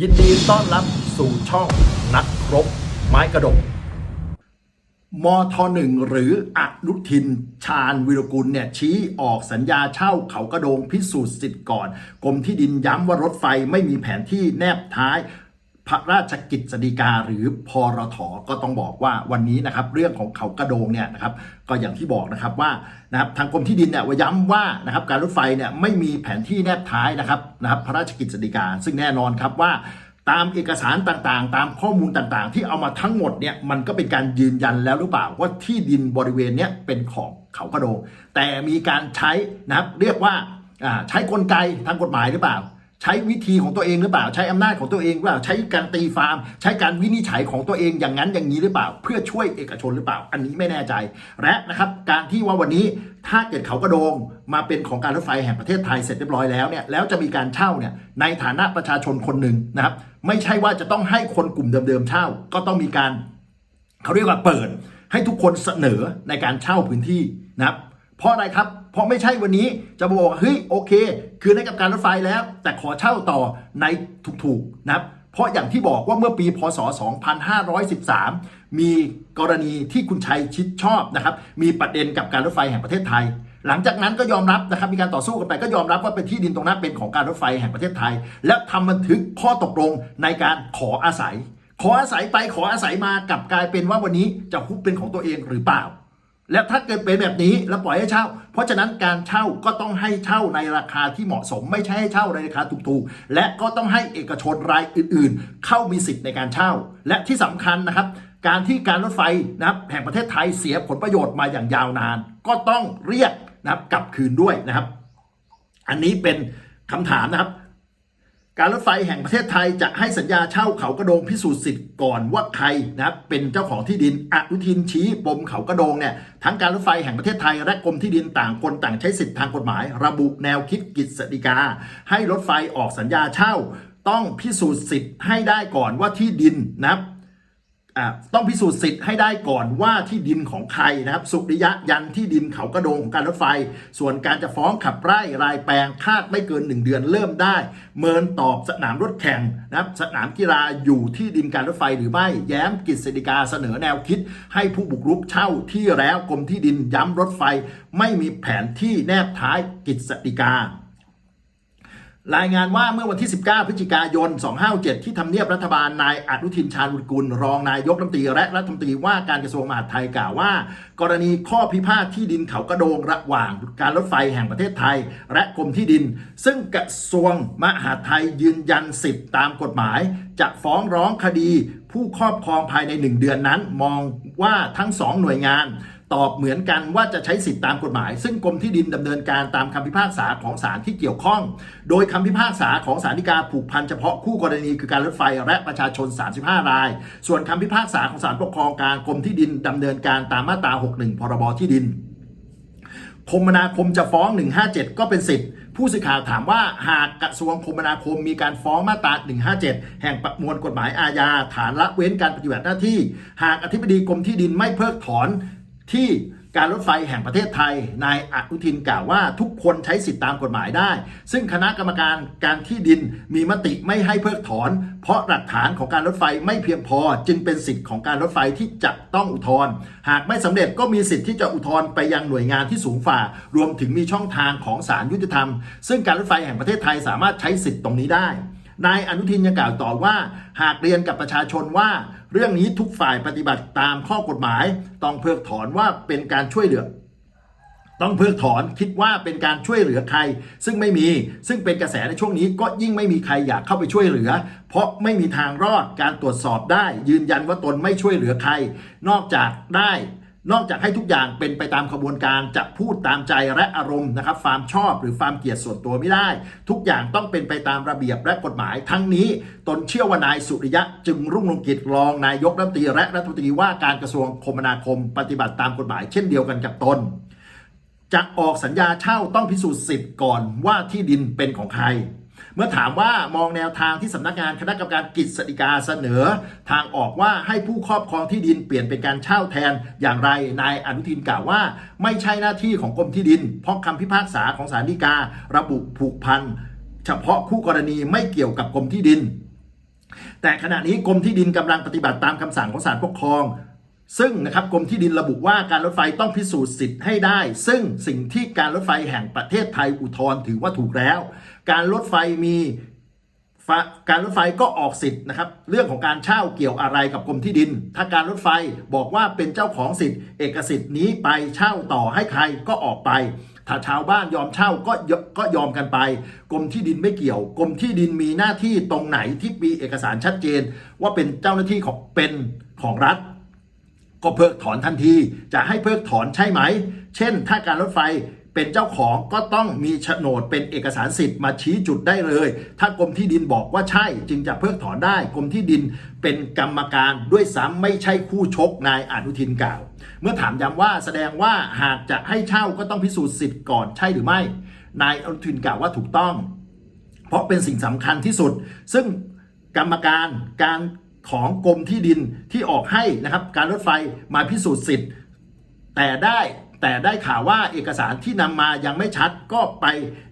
ยินดีต้อนรับสู่ช่องนักรบ ไม้กระดก มทหนึ่งหรืออนุทินชาญวิรกุลเนี่ยชี้ออกสัญญาเช่าเขากระโดงพิสูจน์สิทธิ์ก่อน กรมที่ดินย้ำว่ารถไฟไม่มีแผนที่แนบท้าย พระราชกิจสฎีกาหรือพรทก็ต้องบอกว่าวันนี้นะครับเรื่องของเขากระโดงเนี่ยนะครับก็อย่างที่บอกนะครับว่านะครับทางกรมที่ดินเนี่ยย้ำว่านะครับการรถไฟเนี่ยไม่มีแผนที่แนบท้ายนะครับนะครับพระราชกิจสฎีกา ซึ่งแน่นอนครับว่าตามเอกสารต่างๆ ตามข้อมูลต่างๆ ที่เอามาทั้งหมดเนี่ยมันก็เป็นการยืนยันแล้วหรือเปล่าว่าที่ดินบริเวณเนี้ยเป็นของเขากระโดง แต่มีการใช้นะครับเรียกว่าใช้กลไกทางกฎหมายหรือเปล่า ใช้วิธีของตัวเองหรือเปล่า ใช้อำนาจของตัวเองหรือเปล่า ใช้การตีฟาร์ม ใช้การวินิจฉัยของตัวเองอย่างนั้นอย่างนี้หรือเปล่า เพื่อช่วยเอกชนหรือเปล่า อันนี้ไม่แน่ใจ และนะครับการที่ว่าวันนี้ถ้าเกิดเขากระโดงมาเป็นของการรถไฟแห่งประเทศไทยเสร็จเรียบร้อยแล้วเนี่ยแล้วจะมีการเช่าเนี่ยในฐานะประชาชนคนหนึ่งนะครับไม่ใช่ว่าจะต้องให้คนกลุ่มเดิมๆเช่า ก็ต้องมีการเขาเรียกว่าเปิดให้ทุกคนเสนอในการเช่าพื้นที่นะครับเพราะอะไรครับ เพราะไม่ใช่วันนี้จะบอกว่าเฮ้ยโอเค คือให้กับการรถไฟแล้ว แต่ขอเช่าต่อในถูกๆนะครับเพราะอย่างที่บอกว่าเมื่อปีพศ 2513 มีกรณีที่คุณชัยชิดชอบนะครับ มีประเด็นกับการรถไฟแห่งประเทศไทย หลังจากนั้นก็ยอมรับนะครับ มีการต่อสู้กันไปก็ยอมรับว่าเป็นที่ดินตรงนั้นเป็นของการรถไฟแห่งประเทศไทย และทำบันทึกข้อตกลงในการขออาศัย ขออาศัยไปขออาศัยมากลับกลายเป็นว่าวันนี้จะฮุบเป็นของตัวเองหรือเปล่า และถ้าเกิดเป็นแบบนี้แล้วปล่อยให้เช่า เพราะฉะนั้นการเช่าก็ต้องให้เช่าในราคาที่เหมาะสม ไม่ใช่ให้เช่าในราคาถูกๆ และก็ต้องให้เอกชนรายอื่น ๆ เข้ามีสิทธิ์ในการเช่า และที่สำคัญนะครับ การที่การรถไฟนะครับแห่งประเทศไทยเสียผลประโยชน์มาอย่างยาวนาน ก็ต้องเรียกนะครับกลับคืนด้วยนะครับ อันนี้เป็นคำถามนะครับ การรถไฟแห่งประเทศไทยจะให้สัญญาเช่าเขากระโดงพิสูจน์สิทธิ์ก่อนว่าใครนะเป็นเจ้าของที่ดินอนุทินชี้ปมเขากระโดงเนี่ยทั้งการรถไฟแห่งประเทศไทยและกรมที่ดินต่างคนต่างใช้สิทธิทางกฎหมาย ระบุแนวคิดกิจสฎีกา ให้รถไฟออกสัญญาเช่า ต้องพิสูจน์สิทธิ์ให้ได้ก่อนว่าที่ดินนะครับ ต้องพิสูจน์สิทธิ์ให้ได้ก่อนว่าที่ดินของใครนะครับ สุริยะยันที่ดินเขากระโดงของการรถไฟ ส่วนการจะฟ้องขับไล่รายแปลงคาดไม่เกิน 1 เดือนเริ่มได้ เมินตอบสนามรถแข่งนะครับ สนามกีฬาอยู่ที่ดินการรถไฟหรือไม่ แย้มกิจสฎีกาเสนอแนวคิด ให้ผู้บุกรุกเช่าที่แล้วกรมที่ดินย้ำรถไฟ ไม่มีแผนที่แนบท้ายกิจสฎีกา รายงานว่าเมื่อวันที่ 19 พฤศจิกายน 257 ที่ทำเนียบรัฐบาล นายอนุทินชาญวิกุล รองนายกรัฐมนตรีและรัฐมนตรีว่าการกระทรวงมหาดไทยกล่าวว่า กรณีข้อพิพาทที่ดินเขากระโดงระหว่างการรถไฟแห่งประเทศไทย และกรมที่ดิน ซึ่งกระทรวงมหาดไทยยืนยันสิทธิตามกฎหมาย จะฟ้องร้องคดีผู้ครอบครองภายใน 1 เดือนนั้น มองว่าทั้งสองหน่วยงาน ตอบเหมือนกันว่าจะใช้สิทธิตามกฎหมาย ซึ่งกรมที่ดินดำเนินการตามคำพิพากษาของศาลที่เกี่ยวข้อง โดยคำพิพากษาของศาลฎีกาผูกพันเฉพาะคู่กรณีคือการรถไฟและประชาชน 35 ราย ส่วนคำพิพากษาของศาลปกครองกลางกรมที่ดินดำเนินการตามมาตรา 61 พรบที่ดิน คมนาคมจะฟ้อง 157 ก็เป็นสิทธิ์ผู้สื่อข่าวถามว่าหากกระทรวงคมนาคมมีการฟ้องมาตรา 157 แห่งประมวลกฎหมายอาญา ฐานละเว้นการปฏิบัติหน้าที่ หากอธิบดีกรมที่ดินไม่เพิกถอน ที่การรถไฟแห่งประเทศไทย นายอนุทินกล่าวว่าทุกคนใช้สิทธิตามกฎหมายได้ ซึ่งคณะกรรมการการที่ดินมีมติไม่ให้เพิกถอน เพราะหลักฐานของการรถไฟไม่เพียงพอ จึงเป็นสิทธิ์ของการรถไฟที่จะต้องอุทธรณ์หากไม่สำเร็จก็มีสิทธิ์ที่จะอุทธรณ์ไปยังหน่วยงานที่สูงฝ่า รวมถึงมีช่องทางของศาลยุติธรรม ซึ่งการรถไฟแห่งประเทศไทยสามารถใช้สิทธิ์ตรงนี้ได้นายอนุทินยังกล่าวต่อว่า หากเรียนกับประชาชนว่า เรื่องนี้ทุกฝ่ายปฏิบัติตามข้อกฎหมาย ต้องเพิกถอนว่าเป็นการช่วยเหลือ ต้องเพิกถอนคิดว่าเป็นการช่วยเหลือใคร ซึ่งไม่มีซึ่งเป็นกระแสในช่วงนี้ก็ยิ่งไม่มีใครอยากเข้าไปช่วยเหลือ เพราะไม่มีทางรอดการตรวจสอบได้ ยืนยันว่าตนไม่ช่วยเหลือใคร นอกจากได้ นอกจากให้ทุกอย่างเป็นไปตามขบวนการจะพูดตามใจและอารมณ์นะครับความชอบหรือความเกลียดส่วนตัวไม่ได้ ทุกอย่างต้องเป็นไปตามระเบียบและกฎหมาย ทั้งนี้ตนเชื่อว่านายสุริยะจึงรุ่งรงกิจรองนายกรัฐมนตรีและรัฐมนตรีว่าการกระทรวงคมนาคม ปฏิบัติตามกฎหมายเช่นเดียวกันกับตนจะออกสัญญาเช่าต้องพิสูจน์สิทธิ์ก่อนว่าที่ดินเป็นของใคร เมื่อถามว่ามองแนวทางที่สำนักงานคณะกรรมการกิจสฎีกาเสนอ ทางออกว่าให้ผู้ครอบครองที่ดินเปลี่ยนเป็นการเช่าแทนอย่างไรนายอนุทินกล่าวว่า ไม่ใช่หน้าที่ของกรมที่ดิน เพราะคำพิพากษาของศาลฎีกา ระบุผูกพันเฉพาะคู่กรณีไม่เกี่ยวกับกรมที่ดิน แต่ขณะนี้กรมที่ดินกำลังปฏิบัติตามคำสั่งของศาลปกครองซึ่งนะครับกรมที่ดินระบุว่าการรถไฟต้องพิสูจน์สิทธิ์ให้ได้ ซึ่งสิ่งที่การรถไฟแห่งประเทศไทยอุทธรณ์ถือว่าถูกแล้ว การรถไฟมีการรถไฟก็ออกสิทธิ์นะครับ เรื่องของการเช่าเกี่ยวอะไรกับกรมที่ดิน ถ้าการรถไฟบอกว่าเป็นเจ้าของสิทธิ์ เอกสิทธิ์นี้ไปเช่าต่อให้ใครก็ออกไป ถ้าชาวบ้านยอมเช่าก็ก็ยอมกันไป กรมที่ดินไม่เกี่ยว กรมที่ดินมีหน้าที่ตรงไหนที่มีเอกสารชัดเจน ว่าเป็นเจ้าหน้าที่ของเป็นของรัฐ ก็เพิกถอนทันที จะให้เพิกถอนใช่ไหม เช่น ถ้าการรถไฟ เป็นเจ้าของก็ต้องมีโฉนดเป็นเอกสารสิทธิ์มาชี้จุดได้เลย ถ้ากรมที่ดินบอกว่าใช่จึงจะเพิกถอนได้กรมที่ดินเป็นกรรมการด้วยซ้ำไม่ใช่คู่ชกนายอนุทินกล่าว เมื่อถามย้ำว่าแสดงว่าหากจะให้เช่าก็ต้องพิสูจน์สิทธิ์ก่อนใช่หรือไม่ นายอนุทินกล่าวว่าถูกต้อง เพราะเป็นสิ่งสำคัญที่สุด ซึ่งกรรมการการของกรมที่ดินที่ออกให้นะครับการรถไฟมาพิสูจน์สิทธิ์แต่ได้ แต่ได้ข่าวว่าเอกสารที่นำมายังไม่ชัดก็ไป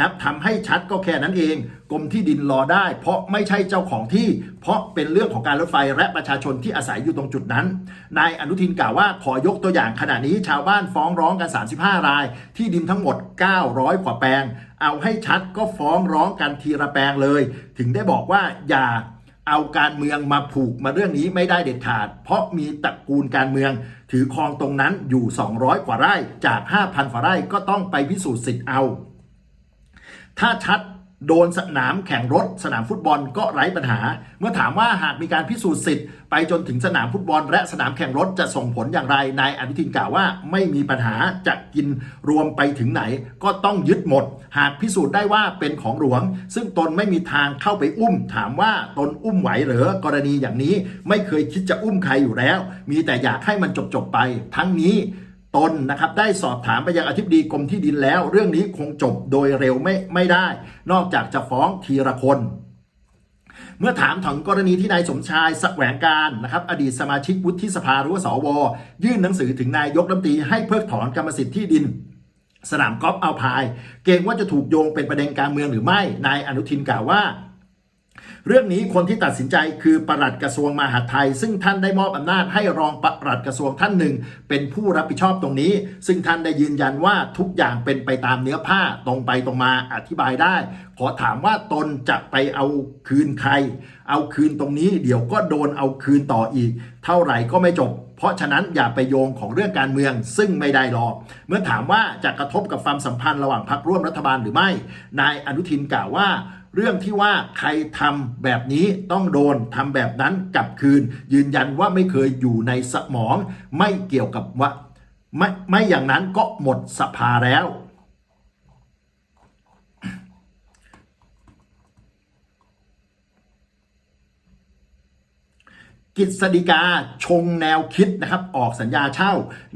นับทำให้ชัดก็แค่นั้นเอง กรมที่ดินรอได้ เพราะไม่ใช่เจ้าของที่ เพราะเป็นเรื่องของการรถไฟและประชาชนที่อาศัยอยู่ตรงจุดนั้นนายอนุทินกล่าวว่าขอยกตัวอย่างขณะนี้ชาวบ้านฟ้องร้องกัน 35 ราย ที่ดินทั้งหมด 900 กว่าแปลง เอาให้ชัดก็ฟ้องร้องกันทีละแปลงเลย ถึงได้บอกว่าอย่า เอาการเมืองมาผูกมาเรื่องนี้ไม่ได้เด็ดขาด เพราะมีตระกูลการเมือง ถือครองตรงนั้นอยู่ 200 กว่าไร่จาก 5,000กว่าไร่ก็ต้องไปพิสูจน์สิทธิ์เอา ถ้าชัด โดนสนามแข่งรถสนามฟุตบอลก็ไร้ปัญหา เมื่อถามว่าหากมีการพิสูจน์สิทธิ์ไปจนถึงสนามฟุตบอล และสนามแข่งรถจะส่งผลอย่างไรนายอนุทินกล่าวว่าไม่มีปัญหาจะกินรวมไปถึงไหน ก็ต้องยึดหมด หากพิสูจน์ได้ว่าเป็นของหลวง ซึ่งตนไม่มีทางเข้าไปอุ้ม ถามว่าตนอุ้มไหวหรือกรณีอย่างนี้ไม่เคยคิดจะอุ้มใครอยู่แล้ว มีแต่อยากให้มันจบๆไป ทั้งนี้ ตนนะครับได้สอบถามไปยังอธิบดีกรมที่ดินแล้ว เรื่องนี้คงจบโดยเร็วไม่ไม่ได้ นอกจากจะฟ้องทีละคน เมื่อถามถึงกรณีที่นายสมชายสแสวงการนะครับอดีตสมาชิกวุฒิสภาหรือว่าสว ยื่นหนังสือถึงนายกรัฐมนตรีให้เพิกถอนกรรมสิทธิ์ที่ดินสนามกอล์ฟเอาพาย เกรงว่าจะถูกโยงเป็นประเด็นการเมืองหรือไม่ นายอนุทินกล่าวว่า เรื่องนี้คนที่ตัดสินใจคือปลัดกระทรวงมหาดไทย ซึ่งท่านได้มอบอำนาจให้รองปลัดกระทรวงท่านหนึ่ง เป็นผู้รับผิดชอบตรงนี้ ซึ่งท่านได้ยืนยันว่าทุกอย่างเป็นไปตามเนื้อผ้าตรงไปตรงมาอธิบายได้ ขอถามว่าตนจะไปเอาคืนใคร เอาคืนตรงนี้ เดี๋ยวก็โดนเอาคืนต่ออีก เท่าไหร่ก็ไม่จบเพราะฉะนั้นอย่าไปโยงของเรื่องการเมืองซึ่งไม่ได้หรอก เมื่อถามว่าจะกระทบกับความสัมพันธ์ระหว่างพรรคร่วมรัฐบาลหรือไม่ นายอนุทินกล่าวว่า เรื่องที่ว่าใครทำแบบนี้ต้องโดนทำแบบนั้นกลับคืน ยืนยันว่าไม่เคยอยู่ในสมอง ไม่เกี่ยวกับว่าไม่ไม่อย่างนั้นก็หมดสภาแล้ว กิจสฎีกาชงแนวคิดนะครับ ออกสัญญาเช่า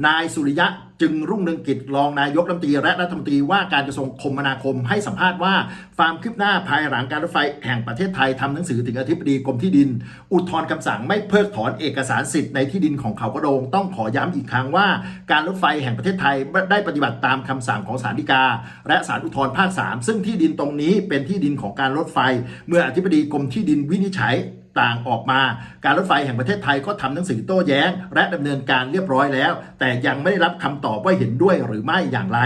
นายสุริยะ จึงรุ่งเรืองกิจรองนายกรัฐมนตรีและรัฐมนตรีว่าการกระทรวงคมนาคมให้สัมภาษณ์ว่าความคืบหน้าภายหลังการรถไฟแห่งประเทศไทยทำหนังสือถึงอธิบดีกรมที่ดิน อุทธรณ์คำสั่งไม่เพิกถอนเอกสารสิทธิ์ในที่ดินของเขากระโดงต้องขอย้ำอีกครั้งว่า การรถไฟแห่งประเทศไทยได้ปฏิบัติตามคำสั่งของศาลฎีกา และศาลอุทธรณ์ภาค 3 ซึ่งที่ดินตรงนี้เป็นที่ดินของการรถไฟ เมื่ออธิบดีกรมที่ดินวินิจฉัย ต่างออกมา การรถไฟแห่งประเทศไทยก็ทำหนังสือโต้แย้ง และดำเนินการเรียบร้อยแล้ว แต่ยังไม่ได้รับคำตอบว่าเห็นด้วยหรือไม่อย่างไร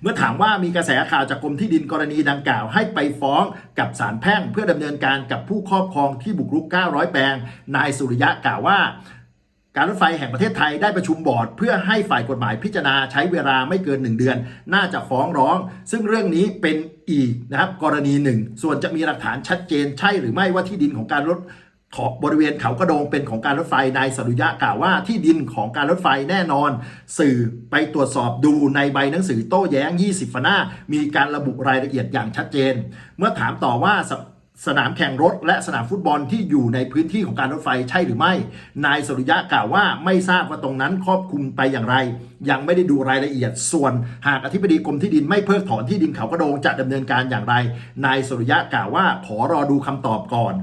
เมื่อถามว่ามีกระแสข่าวจากกรมที่ดินกรณีดังกล่าวให้ไปฟ้องกับศาลแพ่ง เพื่อดำเนินการกับผู้ครอบครองที่บุกรุก 900 แปลง นายสุริยะกล่าวว่า การรถไฟแห่งประเทศไทยได้ประชุมบอร์ด เพื่อให้ฝ่ายกฎหมายพิจารณาใช้เวลาไม่เกิน 1 เดือน น่าจะฟ้องร้อง ซึ่งเรื่องนี้เป็นอีกนะครับกรณีหนึ่ง ส่วนจะมีหลักฐานชัดเจนใช่หรือไม่ว่าที่ดินของการรถขอบบริเวณเขากระโดงเป็นของการรถไฟนายสรุยะกล่าวว่าที่ดินของการรถไฟแน่นอน สื่อไปตรวจสอบดูในใบหนังสือโต้แย้ง 20ฝหน้า มีการระบุรายละเอียดอย่างชัดเจน เมื่อถามต่อว่า สนามแข่งรถและสนามฟุตบอลที่อยู่ในพื้นที่ของการรถไฟใช่หรือไม่ นายสรุยะกล่าวว่าไม่ทราบว่าตรงนั้นครอบคลุมไปอย่างไร ยังไม่ได้ดูรายละเอียด ส่วนหากอธิบดีกรมที่ดินไม่เพิกถอนที่ดินเขากระโดงจะดำเนินการอย่างไร นายสรุยะกล่าวว่าขอรอดูคำตอบก่อน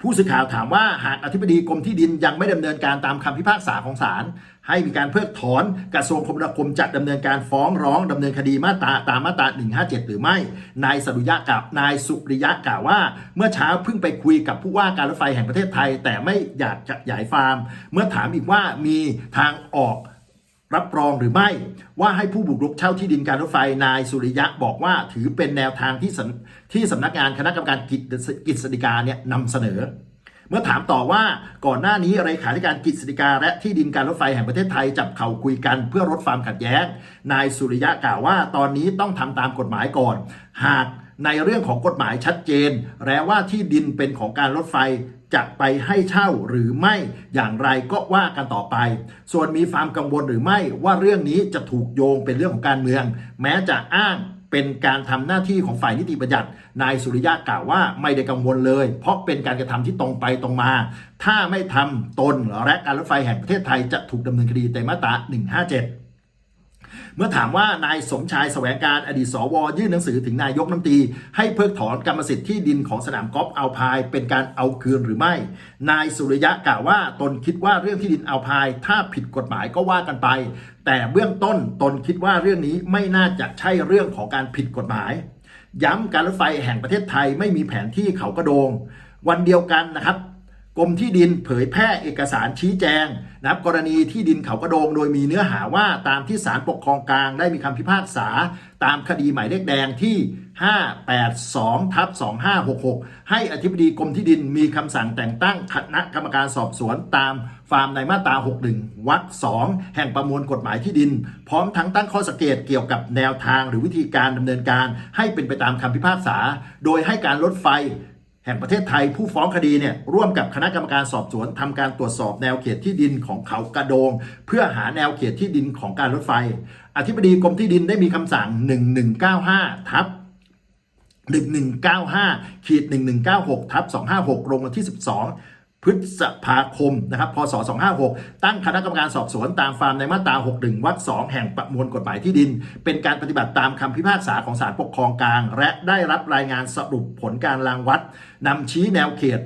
ผู้สื่อข่าวถามว่าหากอธิบดีกรมที่ดินยังไม่ดำเนินการตามคำพิพากษาของศาล ให้มีการเพิกถอนกระทรวงคมนาคมจะดำเนินการฟ้องร้องดำเนินคดีมาตราตามมาตรา 157 หรือไม่ นายสรุยะกับนายสุริยะกล่าวว่า เมื่อเช้าเพิ่งไปคุยกับผู้ว่าการรถไฟแห่งประเทศไทย แต่ไม่อยากจะขยายฟาร์ม เมื่อถามอีกว่ามีทางออกรับรองหรือไม่ว่าให้ผู้บุกรุกเช่าที่ดินการรถไฟนายสุริยะบอกว่าถือเป็นแนวทางที่ที่สำนักงานคณะกรรมการกิจกฤษฎีกาเนี่ยนำเสนอ เมื่อถามต่อว่าก่อนหน้านี้เลขาธิการกฤษฎีกาและที่ดินการรถไฟแห่งประเทศไทยจับเข่าคุยกันเพื่อลดความขัดแย้ง นายสุริยะกล่าวว่า ตอนนี้ต้องทำตามกฎหมายก่อน หากในเรื่องของกฎหมายชัดเจน แล้วว่าที่ดินเป็นของการรถไฟจะไปให้เช่าหรือไม่อย่างไรก็ว่ากันต่อไป ส่วนมีความกังวลหรือไม่ว่าเรื่องนี้จะถูกโยงเป็นเรื่องของการเมือง แม้จะอ้าง เป็นการทำหน้าที่ของฝ่ายนิติบัญญัติ นายสุริยะกล่าวว่าไม่ได้กังวลเลย เพราะเป็นการกระทำที่ตรงไปตรงมา ถ้าไม่ทำตนและการรถไฟแห่งประเทศไทยจะถูกดำเนินคดีในมาตรา 157เมื่อถามว่านายสมชายแสวงการอดีตสวยื่นหนังสือถึงนายกน้ำตี ให้เพิกถอนกรรมสิทธิ์ที่ดินของสนามกอล์ฟอัลพายเป็นการเอาคืนหรือไม่ นายสุริยะกล่าวว่าตนคิดว่าเรื่องที่ดินอัลพายถ้าผิดกฎหมายก็ว่ากันไป แต่เบื้องต้นตนคิดว่าเรื่องนี้ไม่น่าจะใช่เรื่องของการผิดกฎหมาย ย้ำการรถไฟแห่งประเทศไทยไม่มีแผนที่เขากระโดง วันเดียวกันนะครับกรมที่ดินเผยแพร่เอกสารชี้แจงนะครับกรณีที่ดินเขากระโดง โดยมีเนื้อหาว่าตามที่ศาลปกครองกลางได้มีคำพิพากษา ตามคดีหมายเลขแดงที่ 582ทับ2566 ให้อธิบดีกรมที่ดินมีคำสั่งแต่งตั้งคณะกรรมการสอบสวนตามฟาร์มในมาตรา 61 วรรค 2 แห่งประมวลกฎหมายที่ดิน พร้อมทั้งตั้งข้อสังเกตเกี่ยวกับแนวทางหรือวิธีการดำเนินการ ให้เป็นไปตามคำพิพากษา โดยให้การลดไฟแห่งประเทศไทยผู้ฟ้องคดีเนี่ยร่วมกับคณะกรรมการสอบสวนทำการตรวจสอบแนวเขตที่ดินของเขากระโดง เพื่อหาแนวเขตที่ดินของการรถไฟ อธิบดีกรมที่ดินได้มีคำสั่ง 1195 ทับ 1195ขีด1196ทับ256 ลงวันที่ 12พฤษภาคมนะครับพศ 256 ตั้งคณะกรรมการสอบสวนตามฟาร์มในมาตรา 61 วรรค 2 แห่งประมวลกฎหมายที่ดิน เป็นการปฏิบัติตามคำพิพากษาของศาลปกครองกลาง และได้รับรายงานสรุปผลการรางวัดนำชี้แนวเขต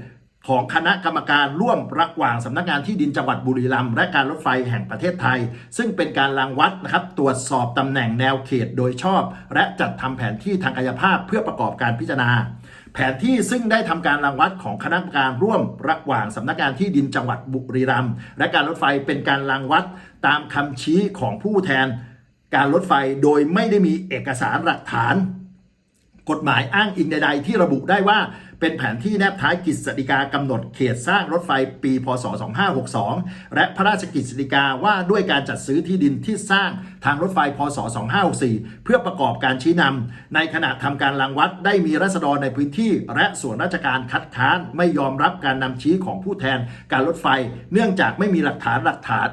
ของคณะกรรมการร่วมระหว่างสำนักงานที่ดินจังหวัดบุรีรัมย์และการรถไฟแห่งประเทศไทย ซึ่งเป็นการรางวัดนะครับตรวจสอบตำแหน่งแนวเขตโดยชอบ และจัดทำแผนที่ทางกายภาพเพื่อประกอบการพิจารณา แผนที่ซึ่งได้ทำการรังวัดของคณะกรรมการร่วมระหว่างสำนักงานที่ดินจังหวัดบุรีรัมย์และการรถไฟเป็นการรังวัดตามคำชี้ของผู้แทน การรถไฟโดยไม่ได้มีเอกสารหลักฐาน กฎหมายอ้างอิงใด ๆ ที่ระบุได้ว่าเป็นแผนที่แนบท้ายกฤษฎีกากำหนดเขตสร้างรถไฟปี พศ 2562 และพระราชกฤษฎีกาว่าด้วยการจัดซื้อที่ดินที่สร้างทางรถไฟ พศ 2564 เพื่อประกอบการชี้นำในขณะทำการรังวัดได้มีรัษฎรในพื้นที่ และส่วนราชการคัดค้านไม่ยอมรับการนำชี้ของผู้แทนการรถไฟ เนื่องจากไม่มีหลักฐานหลักฐาน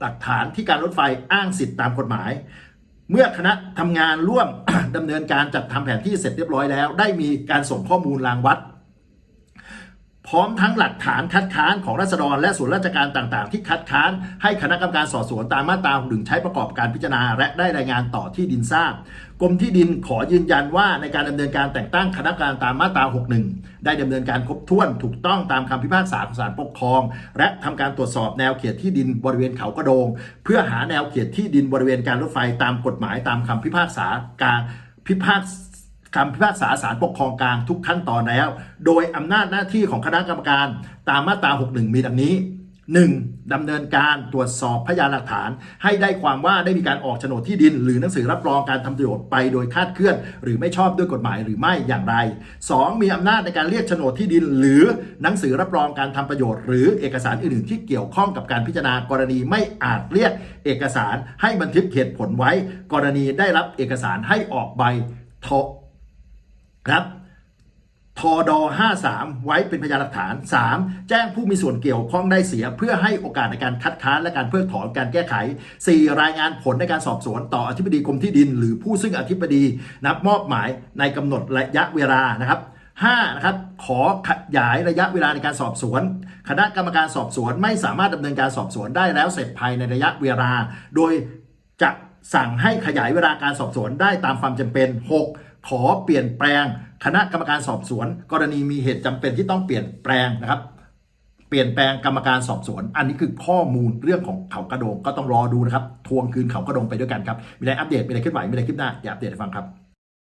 หลักฐานที่การรถไฟอ้างสิทธิตามกฎหมาย เมื่อคณะทำงานร่วมดำเนินการจัดทำแผนที่เสร็จเรียบร้อยแล้ว ได้มีการส่งข้อมูลรางวัด พร้อมทั้งหลักฐานคัดค้านของรัษฎรและส่วนราชการต่างๆ ที่คัดค้านให้คณะกรรมการสอบสวนตามมาตราหนึ่งใช้ประกอบการพิจารณา และได้รายงานต่อที่ดินทราบ กรมที่ดินขอยืนยันว่าในการดำเนินการแต่งตั้งคณะกรรมการตามมาตรา 61 ได้ดำเนินการครบถ้วนถูกต้องตามคำพิพากษาของศาลปกครอง และทำการตรวจสอบแนวเขตที่ดินบริเวณเขากระโดง เพื่อหาแนวเขตที่ดินบริเวณการรถไฟตามกฎหมายตามคำพิพากษาการพิพากษาคำพิพากษาศาลปกครองกลางทุกขั้นตอนแล้ว โดยอำนาจหน้าที่ของคณะกรรมการตามมาตรา 61 มีดังนี้ 1. ดำเนินการตรวจสอบพยานหลักฐาน ให้ได้ความว่าได้มีการออกโฉนดที่ดิน หรือหนังสือรับรองการทำประโยชน์ไปโดยคาดเคลื่อน หรือไม่ชอบด้วยกฎหมายหรือไม่อย่างไร 2. มีอำนาจในการเรียกโฉนดที่ดิน หรือหนังสือรับรองการทำประโยชน์ หรือเอกสารอื่นๆ ที่เกี่ยวข้องกับการพิจารณากรณีไม่อาจเรียกเอกสารให้บันทึกเหตุผลไว้ กรณีได้รับเอกสารให้ออกใบทครับ ทอด53 ไว้เป็นพยานหลักฐาน 3. แจ้งผู้มีส่วนเกี่ยวข้องได้เสีย เพื่อให้โอกาสในการคัดค้านและการเพิกถอนการแก้ไข 4. รายงานผลในการสอบสวนต่ออธิบดีกรมที่ดิน หรือผู้ซึ่งอธิบดีนับมอบหมายในกำหนดระยะเวลานะครับ 5. นะครับขอขยายระยะเวลาในการสอบสวน คณะกรรมการสอบสวนไม่สามารถดำเนินการสอบสวนได้แล้วเสร็จภายในระยะเวลา โดยจะสั่งให้ขยายเวลาการสอบสวนได้ตามความจำเป็น 6. ขอเปลี่ยนแปลงคณะกรรมการสอบสวน กรณีมีเหตุจำเป็นที่ต้องเปลี่ยนแปลงนะครับ เปลี่ยนแปลงกรรมการสอบสวน อันนี้คือข้อมูลเรื่องของเขากระโดงก็ต้องรอดูนะครับ ทวงคืนเขากระโดงไปด้วยกันครับ มีอะไรอัปเดต มีอะไรขึ้นไหวมีอะไรขึ้นหน้าอย่าอัปเดตให้ฟังครับ